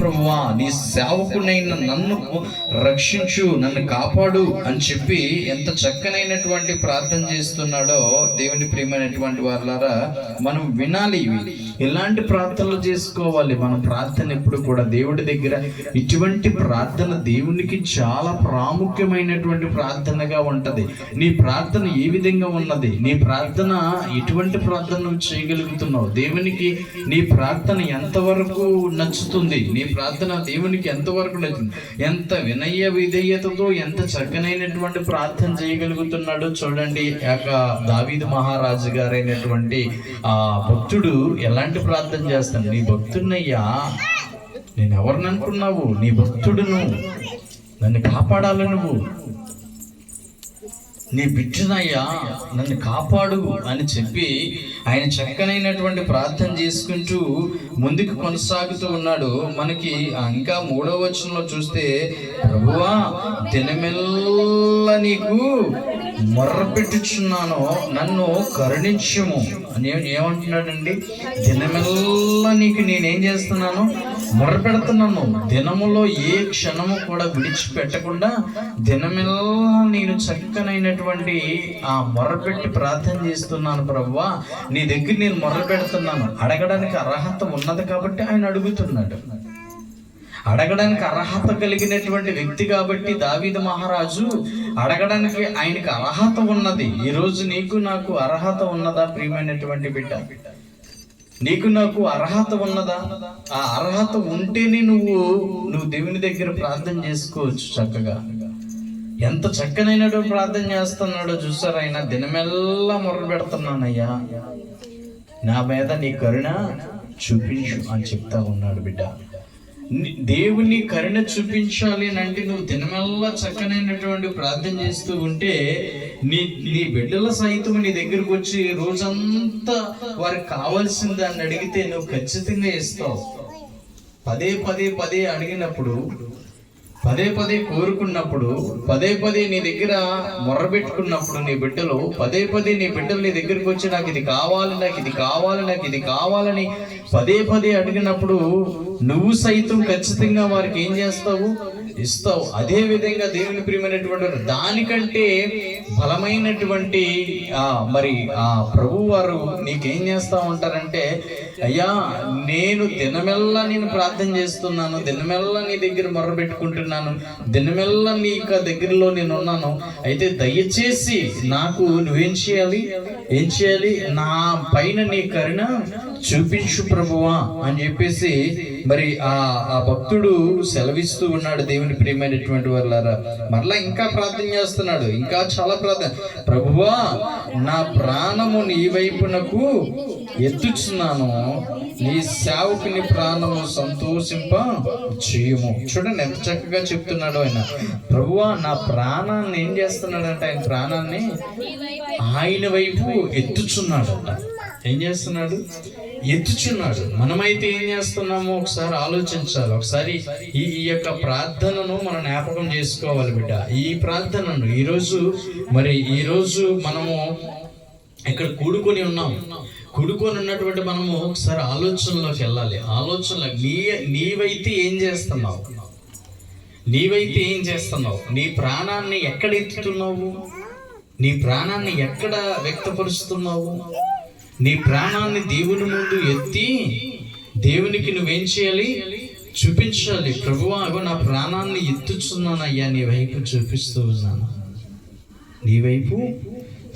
ప్రభువా నీ సేవకునైన నన్ను రక్షించు నన్ను కాపాడు అని చెప్పి ఎంత చక్కనైనటువంటి ప్రార్థన చేస్తున్నాడో దేవుని ప్రియమైనటువంటి వాళ్ళారా మనం వినాలి ఇవి. ఇలాంటి ప్రార్థనలు చేసుకోవాలి. మన ప్రార్థన ఎప్పుడు కూడా దేవుడి దగ్గర ఇటువంటి ప్రార్థన దేవునికి చాలా ప్రాముఖ్యమైనటువంటి ప్రార్థనగా ఉంటది. నీ ప్రార్థన ఏ విధంగా ఉన్నది? నీ ప్రార్థన ఎటువంటి ప్రార్థన చేయగలుగుతున్నావు? దేవునికి నీ ప్రార్థన ఎంతవరకు నచ్చుతుంది? నీ ప్రార్థన దేవునికి ఎంతవరకు నచ్చింది ఎంత వినయ విధేయతతో ఎంత చక్కనైనటువంటి ప్రార్థన చేయగలుగుతున్నాడో చూడండి. యొక్క దావీదు మహారాజు గారైనటువంటి ఆ భక్తుడు ఎలాంటి ప్రార్థన చేస్తాను నీ భక్తున్నయ్యా నేను ఎవరిని అనుకున్నావు నీ భక్తుడును. నన్ను కాపాడాలి నువ్వు. నీ బిడ్డనయ్యా నన్ను కాపాడు అని చెప్పి ఆయన చక్కనైనటువంటి ప్రార్థన చేసుకుంటూ ముందుకు కొనసాగుతూ ఉన్నాడు. మనకి ఇంకా మూడవ వచనంలో చూస్తే ప్రభువా దినమెల్ల నీకు మొర్రపెట్టుచున్నాను నన్ను కరుణించము. అని ఏమంటున్నాడండి? దినమెల్ల నీకు నేనేం చేస్తున్నాను? మొరపెడుతున్నాను. దినములో ఏ క్షణము కూడా విడిచిపెట్టకుండా దినమెల్లా నేను చక్కనైనటువంటి ఆ మొరపెట్టి ప్రార్థన చేస్తున్నాను ప్రవ్వా. నీ దగ్గర నేను మొరపెడుతున్నాను. అడగడానికి అర్హత ఉన్నది కాబట్టి ఆయన అడుగుతున్నాడు. అడగడానికి అర్హత కలిగినటువంటి వ్యక్తి కాబట్టి దావీద మహారాజు అడగడానికి ఆయనకి అర్హత ఉన్నది. ఈరోజు నీకు నాకు అర్హత ఉన్నదా ప్రియమైనటువంటి బిడ్డ? బిడ్డ నీకు నాకు అర్హత ఉన్నదా? ఆ అర్హత ఉంటేనే నువ్వు నువ్వు దేవుని దగ్గర ప్రార్థన చేసుకోవచ్చు చక్కగా. ఎంత చక్కనైనటువంటి ప్రార్థన చేస్తున్నాడో చూసారు? ఆయన దినమెల్లా మొర్ర పెడుతున్నానయ్యా. నా మీద నీ కరుణ చూపించు అని చెప్తా ఉన్నాడు బిడ్డ. దేవుని కరుణ చూపించాలి అని అంటే నువ్వు దినమెల్లా చక్కనైనటువంటి ప్రార్థన చేస్తూ ఉంటే నీ నీ బిడ్డల సైతం నీ దగ్గరకు వచ్చి రోజంతా వారికి కావాల్సింది దాన్ని అడిగితే నువ్వు ఖచ్చితంగా ఇస్తావు. పదే పదే పదే అడిగినప్పుడు పదే పదే కోరుకున్నప్పుడు పదే పదే నీ దగ్గర మొర్రబెట్టుకున్నప్పుడు నీ బిడ్డలు పదే పదే నీ బిడ్డలు నీ దగ్గరికి వచ్చి నాకు ఇది కావాలి నాకు ఇది కావాలి నాకు ఇది కావాలని పదే పదే అడిగినప్పుడు నువ్వు సైతం ఖచ్చితంగా వారికి ఏం చేస్తావు? ఇస్తావు. అదే విధంగా దేవుని ప్రియమైనటువంటి దానికంటే బలమైనటువంటి మరి ఆ ప్రభు వారు నీకేం చేస్తా ఉంటారంటే అయ్యా నేను దినమెల్లా నేను ప్రార్థన చేస్తున్నాను దినమెల్లా నీ దగ్గర మొరబెట్టుకుంటున్నాను దినమెల్లా నీ యొక్క దగ్గరలో నేను ఉన్నాను. అయితే దయచేసి నాకు నువ్వేం చేయాలి? ఏం చేయాలి? నా పైన నీ కరుణ చూపించు ప్రభువా అని చెప్పేసి మరి ఆ ఆ భక్తుడు సెలవిస్తూ ఉన్నాడు దేవుని ప్రియమైనటువంటి వాళ్ళారా మరలా ఇంకా ప్రార్థన చేస్తున్నాడు. ఇంకా చాలా ప్రార్థన. ప్రభువా నా ప్రాణము నీ వైపునకు ఎత్తుచున్నాను. నీ సేవకుని ప్రాణము సంతోషింప చేయము. చూడండి ఎంత చక్కగా చెప్తున్నాడు ఆయన. ప్రభువా నా ప్రాణాన్ని ఏం చేస్తున్నాడంటే ఆయన ప్రాణాన్ని? ఆయన వైపు ఎత్తుచున్నాడంట. ఏం చేస్తున్నాడు? ఎత్తుచున్నాడు. మనమైతే ఏం చేస్తున్నామో? ఒకసారి ఆలోచించాలి. ఒకసారి ఈ ఈ యొక్క ప్రార్థనను మనం జ్ఞాపకం చేసుకోవాలి బిడ్డ. ఈ ప్రార్థనను ఈరోజు మరి ఈరోజు మనము ఇక్కడ కూడుకొని ఉన్నాం కూడుకొని ఉన్నటువంటి మనము ఒకసారి ఆలోచనలోకి వెళ్ళాలి. ఆలోచనలో నీ నీవైతే ఏం చేస్తున్నావు? నీవైతే ఏం చేస్తున్నావు? నీ ప్రాణాన్ని ఎక్కడ ఎత్తుతున్నావు? నీ ప్రాణాన్ని ఎక్కడ వ్యక్తపరుస్తున్నావు? నీ ప్రాణాన్ని దేవుని ముందు ఎత్తి దేవునికి నువ్వేం చేయాలి? చూపించాలి. ప్రభువా అగో నా ప్రాణాన్ని ఎత్తుచున్నానయ్యా నీ వైపు చూపిస్తూ ఉన్నాను. నీ వైపు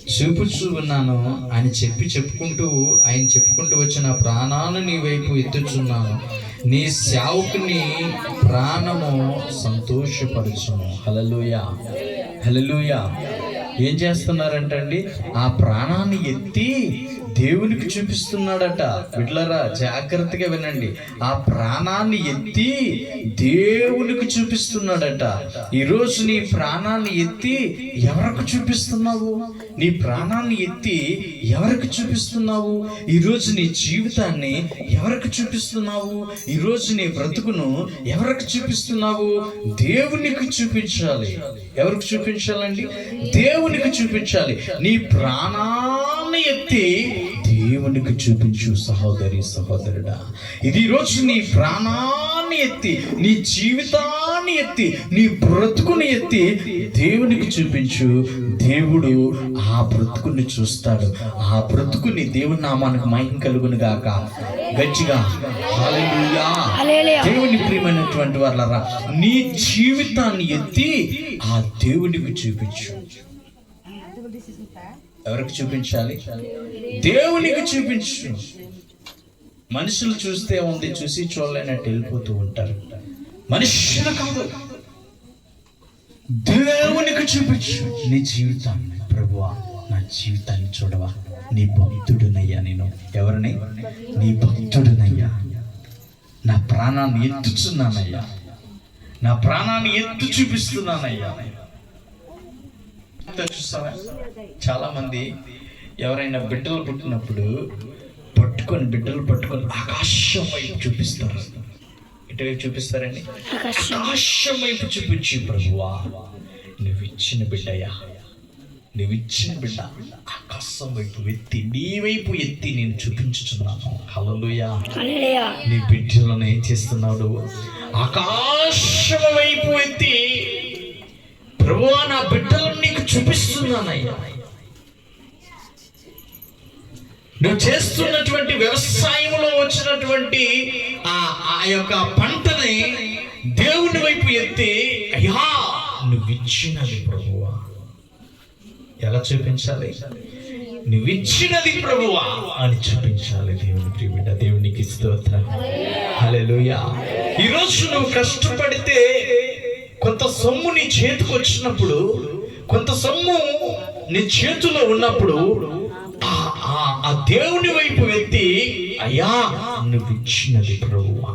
చూపుచూ ఉన్నాను అని చెప్పి చెప్పుకుంటూ ఆయన చెప్పుకుంటూ వచ్చిన ప్రాణాన్ని నీ వైపు ఎత్తుచున్నాను. నీ సేవకుని ప్రాణము సంతోషపరచును హలలుయా హలలుయా ఏం చేస్తున్నారంటండి? ఆ ప్రాణాన్ని ఎత్తి దేవునికి చూపిస్తున్నాడట. బిడ్లరా జాగ్రత్తగా వినండి. ఆ ప్రాణాన్ని ఎత్తి దేవునికి చూపిస్తున్నాడట. ఈరోజు నీ ప్రాణాన్ని ఎత్తి ఎవరికి చూపిస్తున్నావు? నీ ప్రాణాన్ని ఎత్తి ఎవరికి చూపిస్తున్నావు? ఈరోజు నీ జీవితాన్ని ఎవరికి చూపిస్తున్నావు? ఈరోజు నీ బ్రతుకును ఎవరికి చూపిస్తున్నావు? దేవునికి చూపించాలి. ఎవరికి చూపించాలండి? దేవునికి చూపించాలి. నీ ప్రాణాన్ని ఎత్తి దేవునికి చూపించు సహోదరి సహోదరుడా. ఇది రోజు నీ ప్రాణాన్ని ఎత్తి నీ జీవితాన్ని ఎత్తి నీ బ్రతుకుని ఎత్తి దేవునికి చూపించు. దేవుడు ఆ బ్రతుకుని చూస్తాడు. ఆ బ్రతుకుని దేవుని నామానికి మహిమ కలుగును గాక. గట్టిగా దేవుని ప్రియమైనటువంటి వాళ్ళరా నీ జీవితాన్ని ఎత్తి ఆ దేవునికి చూపించు. ఎవరికి చూపించాలి? దేవునికి చూపించు. మనుషులు చూస్తే ఉంది చూసి చూడలేనట్టు వెళ్ళిపోతూ ఉంటారు. మనుషులు కాదు. దేవునికి చూపించు. నీ జీవితాన్ని ప్రభువా నా జీవితాన్ని చూడవా? నీ భక్తుడునయ్యా నేను. ఎవరిని? నీ భక్తుడునయ్యా. నా ప్రాణాన్ని ఎత్తుచున్నానయ్యా. నా ప్రాణాన్ని ఎత్తు చూపిస్తున్నానయ్యా. చూస్తారా చాలా మంది ఎవరైనా బిడ్డలు పుట్టినప్పుడు పట్టుకొని బిడ్డలు పట్టుకొని ఆకాశం వైపు చూపిస్తారు. ఎటువైపు చూపిస్తారండి? ఆకాశం. వైపు చూపించి ప్రభువా. నువ్వు ఇచ్చిన బిడ్డయ్యా. నువ్వు ఇచ్చిన బిడ్డ. ఆకాశం వైపు ఎత్తి నీ వైపు ఎత్తి నేను చూపించుచున్నాను. హల్లెలూయా. నీ బిడ్డలను ఏం చేస్తున్నావు నువ్వు? ఆకాశం వైపు ఎత్తి ప్రభువా నా బిడ్డలను నీకు చూపిస్తున్నానయ్యా. నువ్వు చేస్తున్నటువంటి వ్యవసాయంలో వచ్చినటువంటి ఆ ఆ యొక్క పంటని దేవుని వైపు ఎత్తి అయ్యా నువ్వు ఇచ్చినది ప్రభువా. ఎలా చూపించాలి? నువ్వు ఇచ్చినది ప్రభువా అని చూపించాలి దేవుని ప్రియబిడ్డ దేవునికి స్తోత్రం. హల్లెలూయా. ఈరోజు నువ్వు కష్టపడితే కొంత సొమ్ము నీ చేతికి వచ్చినప్పుడు కొంత సొమ్ము నీ చేతిలో ఉన్నప్పుడు ఆ- ఆ- ఆ దేవుని వైపు వ్యక్తి అయ్యా నువ్వు ఇచ్చినది ప్రభువా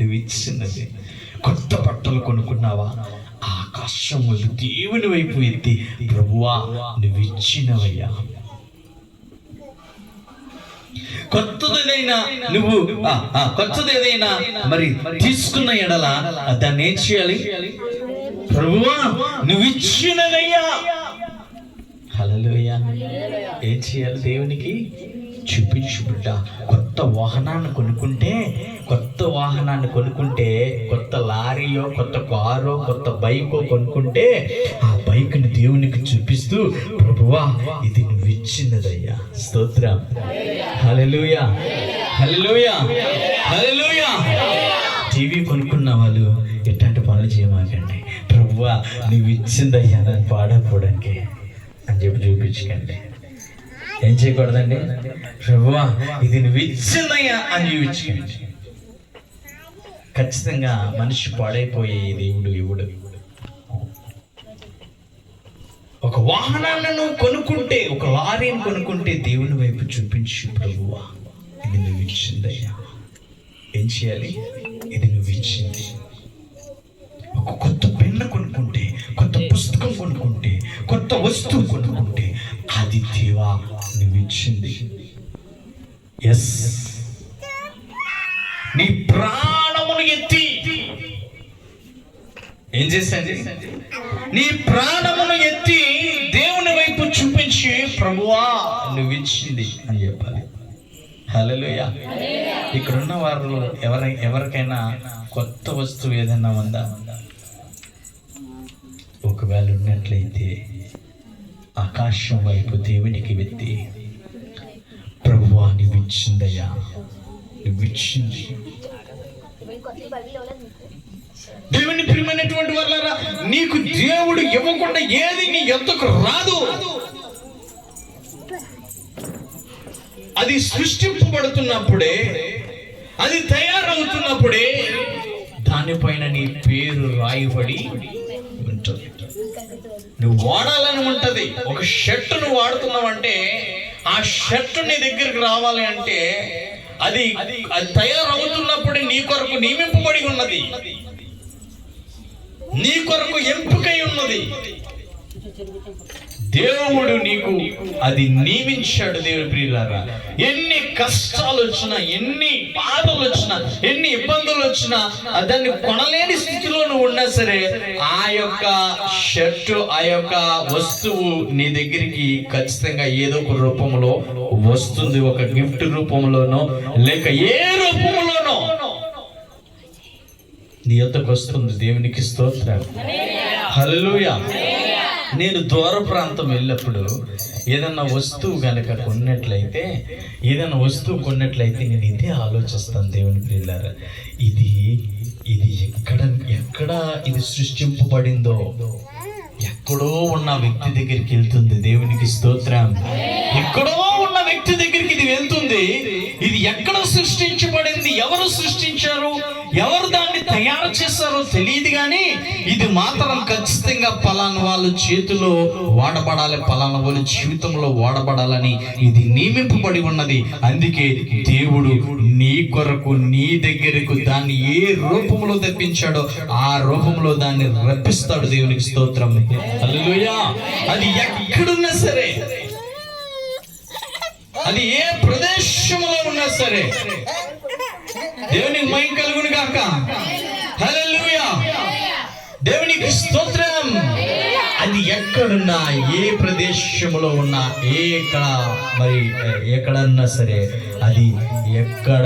నువ్వు ఇచ్చినది. కొత్త బట్టలు కొనుక్కున్నావా? ఆకాశం దేవుని వైపు ఎత్తి ప్రభువా నువ్వు ఇచ్చినవయ్యా. కొత్తదేదైనా నువ్వు కొత్తది ఏదైనా కొత్తదేదైనా మరి తీసుకున్న ఎడల దాన్ని ఏం చేయాలి? ప్రభువా నువ్వు ఇచ్చినదయ్యా హలలోయ ఏం చేయాలి దేవునికి? చూపించు బిడ్డ. కొత్త వాహనాన్ని కొనుక్కుంటే కొత్త వాహనాన్ని కొనుక్కుంటే కొత్త లారీయో కొత్త కారో కొత్త బైకో కొనుక్కుంటే ఆ బైక్ని దేవునికి చూపిస్తూ ప్రభువా ఇది నువ్వు ఇచ్చినదయ్యా స్తోత్రం. హలలుయా హలలుయా హలలుయా టీవీ కొనుక్కున్న వాళ్ళు ఎట్లాంటి పనులు చేయమాకండి. ప్రభువా నువ్వు ఇచ్చిందయ్యా నన్ను పాడకపోవడానికి అని చెప్పి చూపించకండి. ఏం చేయకూడదండి? ప్రభువా ఇది నువ్వు అని చూపించుకోండి. ఖచ్చితంగా మనిషి పాడైపోయే దేవుడు ఇవుడు ఒక వాహనాన్ని నువ్వు కొనుక్కుంటే ఒక లారీని కొనుక్కుంటే దేవుని వైపు చూపించు ప్రభువా. ఇది నువ్వు ఇచ్చిందయ్యా ఏం చేయాలి? ఇది నువ్వు ఇచ్చింది. ఒక కొత్త పెన్ను కొనుక్కుంటే కొత్త పుస్తకం కొనుక్కుంటే కొత్త వస్తువు కొనుక్కుంటే అది దేవా నువ్విచ్చింది ఎస్ నీ ప్రాణమును ఎత్తి. ఏం చేశాను నీ ప్రాణమును ఎత్తి దేవుని వైపు చూపించి ప్రభువా నువ్వు ఇచ్చింది అని చెప్పాలి. హలోయ ఇక్కడ ఉన్న వారు ఎవరై ఎవరికైనా కొత్త వస్తువు ఏదైనా ఉందా? ఒకవేళ ఉన్నట్లయితే ఆకాశం వైపు దేవునికి వెత్తి ప్రభువా నువ్వు ఇచ్చిందయ్యా దేవుని ప్రియమైనటువంటి వాళ్ళరా నీకు దేవుడు ఇవ్వకుండా ఏది నీ ఎంతకు రాదు. అది సృష్టింపబడుతున్నప్పుడే అది తయారవుతున్నప్పుడే దానిపైన నీ పేరు రాయబడి ఉంటుంది. నువ్వు వాడాలని ఉంటది. ఒక షర్ట్ నువ్వు వాడుతున్నావంటే ఆ షర్ట్ నీ దగ్గరికి రావాలి అంటే అది అది తయారవుతున్నప్పుడే నీ కొరకు నియమింపబడి ఉన్నది. నీ కొరకు ఎంపికై ఉన్నది. దేవుడు నీకు అది నియమించాడు దేవుని ప్రియులారా. ఎన్ని కష్టాలు వచ్చినా ఎన్ని బాధలు వచ్చినా ఎన్ని ఇబ్బందులు వచ్చినా దాన్ని కొనలేని స్థితిలో నువ్వు ఉన్నా సరే ఆ యొక్క షర్టు ఆ యొక్క వస్తువు నీ దగ్గరికి ఖచ్చితంగా ఏదో ఒక రూపంలో వస్తుంది ఒక గిఫ్ట్ రూపంలోనో లేక ఏ రూపంలోనో. నీ యొద్దకు వస్తుంది దేవునికి స్తోత్రం. హల్లెలూయా. నేను దూర ప్రాంతం వెళ్ళినప్పుడు ఏదన్నా వస్తువు కనుక కొన్నట్లయితే ఏదైనా వస్తువు కొన్నట్లయితే నేను ఇదే ఆలోచిస్తాను దేవుని పిల్లారా ఇది ఇది ఎక్కడ ఎక్కడ ఇది సృష్టింపబడిందో ఎక్కడో ఉన్న వ్యక్తి దగ్గరికి వెళ్తుంది దేవునికి స్తోత్రం. ఎక్కడో ఉన్న వ్యక్తి దగ్గరికి ఇది వెళ్తుంది. ఇది ఎక్కడ సృష్టించబడింది? ఎవరు సృష్టించారు? ఎవరు దాన్ని తయారు చేస్తారో తెలియదు కానీ ఇది మాత్రం ఖచ్చితంగా పలానా వాళ్ళ చేతిలో వాడబడాలి పలానా వాళ్ళ జీవితంలో వాడబడాలని ఇది నియమింపబడి ఉన్నది. అందుకే దేవుడు నీ కొరకు నీ దగ్గరకు దాన్ని ఏ రూపంలో తెప్పించాడో ఆ రూపంలో దాన్ని రప్పిస్తాడు దేవునికి స్తోత్రం. అది ఎక్కడున్నా సరే. అది ఏ ప్రదేశంలో ఉన్నా సరే. దేవునికి మైం కలుగును కాక హల్లెలూయా. దేవునికి స్తోత్రం. అది ఎక్కడున్నా ఏ ప్రదేశంలో ఉన్నా ఏ ఎక్కడ మరి ఎక్కడన్నా సరే అది ఎక్కడ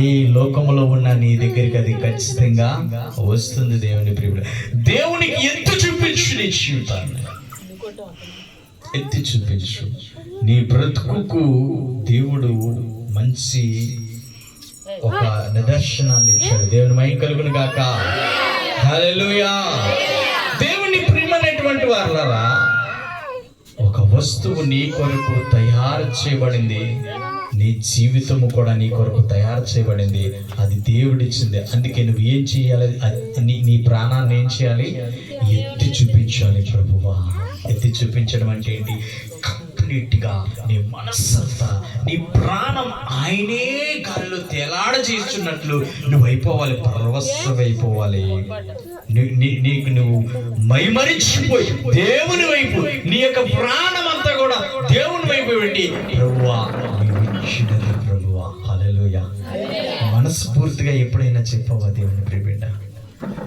ఏ లోకములో ఉన్నా నీ దగ్గరికి అది ఖచ్చితంగా వస్తుంది దేవుని ప్రియుడు. దేవునికి ఎత్తు చూపించు నీ జీవితాన్ని. ఎత్తి చూపించు. నీ బ్రతుకుకు దేవుడు మంచి ఒక నిదర్శనాన్ని ఇచ్చాడు. దేవుని మై కలుగును గాక. హల్లెలూయా. దేవుని ప్రియమైనటువంటి వారులరా ఒక వస్తువు నీ కొరకు తయారు చేయబడింది. నీ జీవితము కూడా నీ కొరకు తయారు చేయబడింది. అది దేవుడిచ్చింది. అందుకే నువ్వు ఏం చేయాలి? అది- నీ నీ ప్రాణాన్ని ఏం చేయాలి? ఎత్తి చూపించాలి ప్రభువా. ఎత్తి చూపించడం అంటే ఏంటి? కంప్లీట్గా నీ మనస్సంతా నీ ప్రాణం ఆయనే గాలిలో తేలాడ చేస్తున్నట్లు నువ్వు అయిపోవాలి పరవస్వైపోవాలి నీకు నువ్వు మైమరిచిపోయి దేవుని వైపు నీ యొక్క ప్రాణం అంతా కూడా దేవుని వైపు వెళ్ళి ప్రభువా నీవు ప్రభువ. ప్రభువా మనస్ఫూర్తిగా ఎప్పుడైనా చెప్పవా దేవుని ప్రియబిడ్డ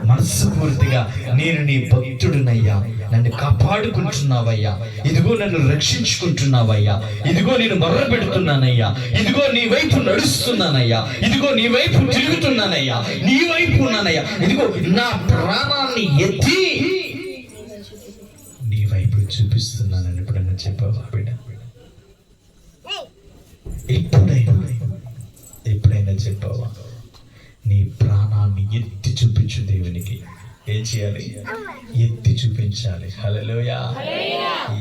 మనస్ఫూర్తిగా నేను నీ భక్తుడినయ్యా. నన్ను కాపాడుకుంటున్నావయ్యా. ఇదిగో నన్ను రక్షించుకుంటున్నావయ్యా. ఇదిగో నేను మర్ర పెడుతున్నానయ్యా ఇదిగో నీ వైపు నడుస్తున్నానయ్యా. ఇదిగో నీ వైపు తిరుగుతున్నానయ్యా. నీ వైపు ఉన్నానయ్యా. ఇదిగో నా ప్రాణాన్ని ఎత్తి నీ వైపు చూపిస్తున్నానని ఎప్పుడైనా చెప్పావా బిడ్డ ఎప్పుడైనా ఎప్పుడైనా చెప్పావా? నీ ప్రాణాన్ని ఎత్తి చూపించు దేవునికి. ఏం చేయాలి? ఎత్తి చూపించాలి. హలోయా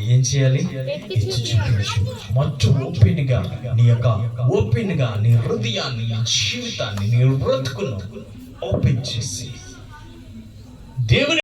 ఏం చేయాలి? ఎత్తి చూపించు. మొత్తం ఓపెన్గా నీ యొక్క ఓపెన్గా నీ హృదయాన్ని నీ జీవితాన్ని నీ బ్రతుకును ఓపెన్ చేసి దేవుని